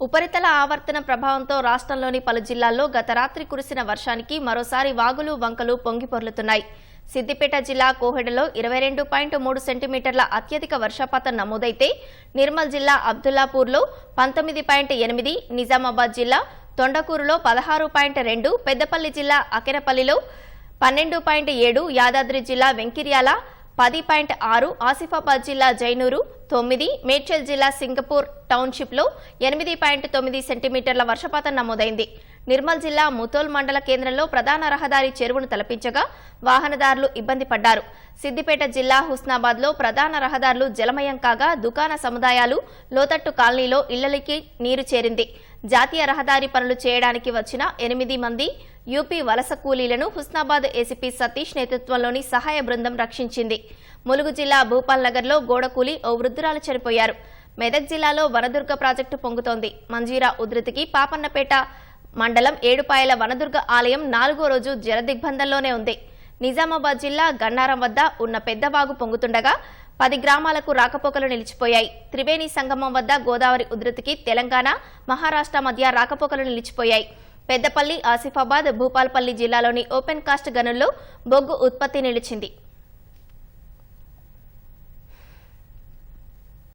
ఉపరితల ఆవర్తన ప్రభావంతో రాష్ట్రంలోని పలు జిల్లాల్లో గత రాత్రి కురిసిన వర్షానికి మరోసారి వాగులు వంకలు పొంగిపొర్లుతున్నాయి సిద్దిపేట జిల్లా కోహెడలో ఇరవై రెండు పాయింట్ మూడు సెంటీమీటర్ల అత్యధిక వర్షపాతం నమోదైతే నిర్మల్ జిల్లా అబ్దుల్లాపూర్లో పంతొమ్మిది పాయింట్ ఎనిమిది నిజామాబాద్ జిల్లా తొండకూరులో పదహారు పాయింట్ రెండు పెద్దపల్లి జిల్లా అకెరపల్లిలో పన్నెండు పాయింట్ ఏడు యాదాద్రి జిల్లా వెంకిర్యాల పది పాయింట్ ఆరు ఆసిఫాబాద్ జిల్లా జైనూరు తొమ్మిది మేడ్చల్ జిల్లా సింగపూర్ టౌన్షిప్లో ఎనిమిది పాయింట్ తొమ్మిది సెంటీమీటర్ల వర్షపాతం నమోదైంది. నిర్మల్ జిల్లా ముతోల్ మండల కేంద్రంలో ప్రధాన రహదారి చెరువును తలపించగా వాహనదారులు ఇబ్బంది పడ్డారు. సిద్దిపేట జిల్లా హుస్నాబాద్లో ప్రధాన రహదారులు జలమయం కాగా దుకాణ సముదాయాలు లోతట్టు కాలనీలో ఇళ్ళకి నీరు చేరింది. జాతీయ రహదారి పనులు చేయడానికి వచ్చిన ఎనిమిది మంది యూపీ వలస కూలీలను హుస్నాబాద్ ఏసీపీ సతీష్ నేతృత్వంలోని సహాయ బృందం రక్షించింది. ములుగు జిల్లా భూపాల్ నగర్లో గోడ కూలి ఓ వృద్ధురాలు చనిపోయారు. మెదక్ జిల్లాలో వనదుర్గ ప్రాజెక్టు పొంగుతోంది. మంజీరా ఉధృతికి పాపన్నపేట మండలం ఏడుపాయల వనదుర్గ ఆలయం నాలుగో రోజు జలదిగ్బంధంలోనే ఉంది. నిజామాబాద్ జిల్లా గన్నారం వద్ద ఉన్న పెద్దవాగు పొంగుతుండగా పది గ్రామాలకు రాకపోకలు నిలిచిపోయాయి. త్రివేణి సంగమం వద్ద గోదావరి ఉధృతికి తెలంగాణ మహారాష్ట్ర మధ్య రాకపోకలు నిలిచిపోయాయి. పెద్దపల్లి ఆసిఫాబాద్ భూపాల్పల్లి జిల్లాలోని ఓపెన్ కాస్ట్ గనుల్లో బొగ్గు ఉత్పత్తి నిలిచింది.